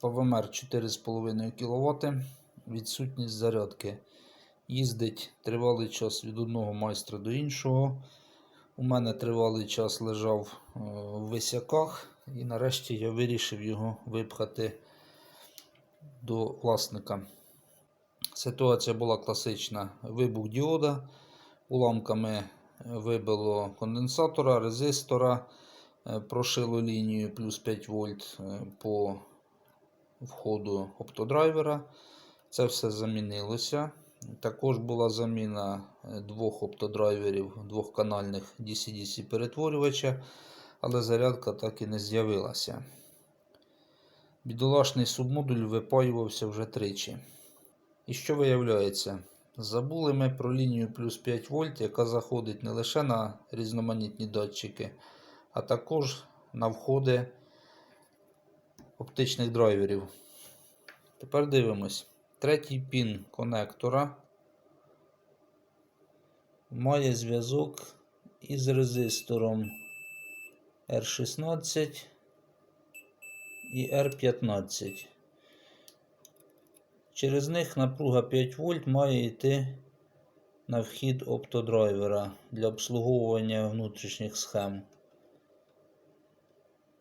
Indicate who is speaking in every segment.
Speaker 1: ПВМР 4,5 кВт, відсутність зарядки. Їздить тривалий час від одного майстра до іншого. У мене тривалий час лежав е, в висяках, і нарешті я вирішив його випхати до власника. Ситуація була класична. Вибух діода, уламками вибило конденсатора, резистора, е, прошило лінію плюс 5 вольт е, по входу оптодрайвера. Це все замінилося. Також була заміна е, двох оптодрайверів, двохканальних DC-DC перетворювача, але зарядка так і не з'явилася. Бідолашний субмодуль випаювався вже тричі. І що виявляється? Забули ми про лінію плюс 5 вольт, яка заходить не лише на різноманітні датчики, а також на входи оптичних драйверів. Тепер дивимось. Третій пін конектора має зв'язок із резистором R16 і R15. Через них напруга 5 вольт має йти на вхід оптодрайвера для обслуговування внутрішніх схем.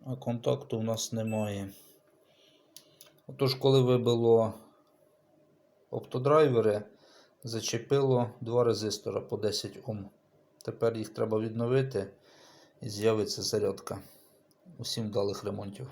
Speaker 1: А контакту в нас немає. Отож, коли вибило оптодрайвери, зачепило два резистора по 10 Ом. Тепер їх треба відновити і з'явиться зарядка. Усім вдалих ремонтів.